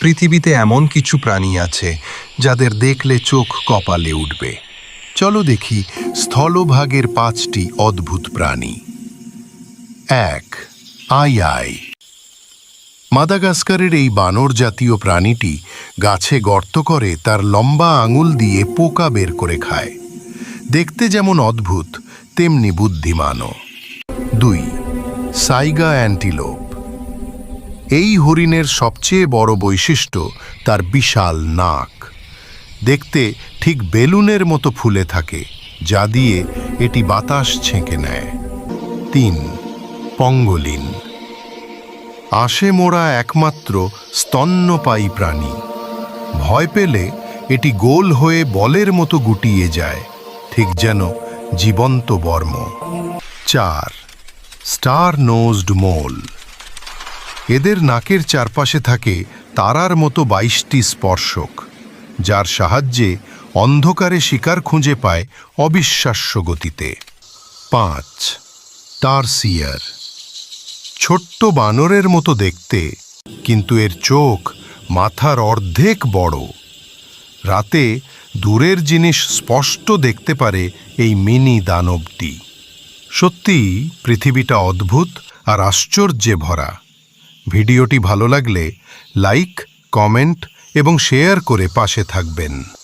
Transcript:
পৃথিবীতে এমন কিছু প্রাণী আছে যাদের দেখলে চোখ কপালে উঠবে। চলো দেখি স্থলভাগের পাঁচটি অদ্ভুত প্রাণী। এক, আই আই। মাদাগাস্কারের এই বানর জাতীয় প্রাণীটি গাছে গর্ত করে তার লম্বা আঙুল দিয়ে পোকা বের করে খায়। দেখতে যেমন অদ্ভুত, তেমনি বুদ্ধিমানও। দুই, সাইগা অ্যান্টিলোপ। এই হরিণের সবচেয়ে বড় বৈশিষ্ট্য তার বিশাল নাক। দেখতে ঠিক বেলুনের মতো ফুলে থাকে, যা দিয়ে এটি বাতাস ছেঁকে নেয়। তিন, পঙ্গলিন। আশে মোড়া একমাত্র স্তন্যপায়ী প্রাণী। ভয় পেলে এটি গোল হয়ে বলের মতো গুটিয়ে যায়, ঠিক যেন জীবন্ত বর্ম। চার স্টার নোজড মোল। এদের নাকের চারপাশে থাকে তারার মতো বাইশটি স্পর্শক, যার সাহায্যে অন্ধকারে শিকার খুঁজে পায় অবিশ্বাস্য গতিতে। পাঁচ, টারসিয়ার। ছোট্ট বানরের মতো দেখতে, কিন্তু এর চোখ মাথার অর্ধেক বড়। রাতে দূরের জিনিস স্পষ্ট দেখতে পারে এই মিনি দানবটি। সত্যিই পৃথিবীটা অদ্ভুত আর আশ্চর্যে ভরা। ভিডিওটি ভালো লাগলে লাইক কমেন্ট এবং শেয়ার করে পাশে থাকবেন।